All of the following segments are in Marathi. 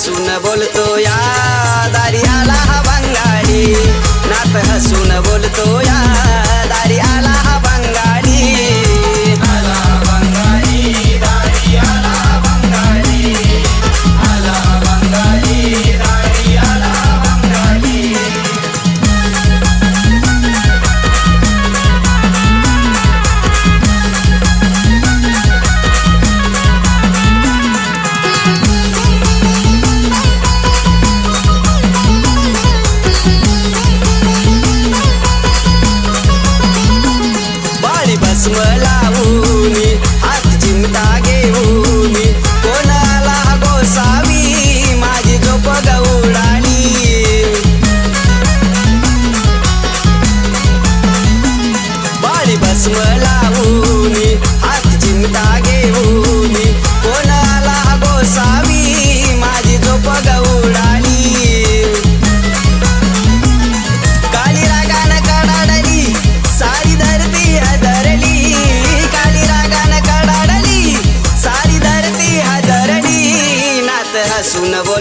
हसून बोलतो या दारियाला भंगारी नात हसून बोलतो या मला लावून हात चिमटा घेऊन.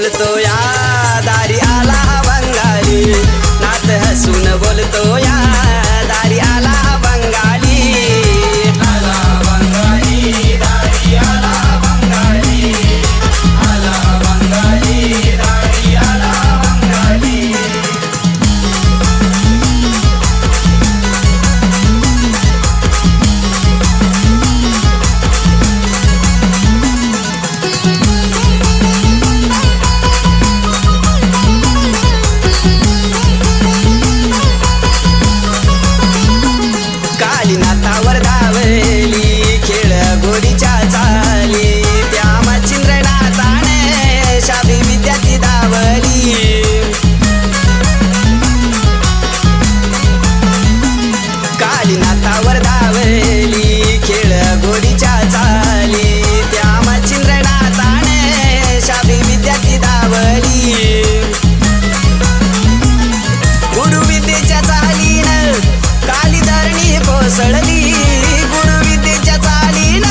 फिरतो या. कोसळली गुणवितेच्या चालीन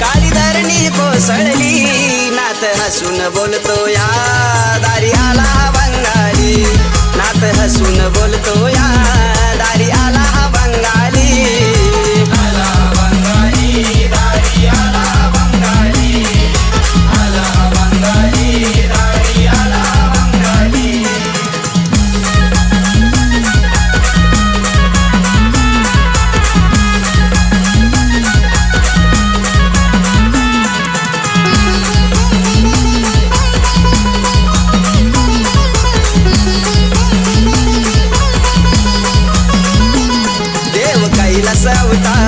काळी धरणी कोसळली. नात हसून बोलतो या दारी आला बंगाली. नात हसून बोलतो या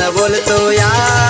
बोलतो या.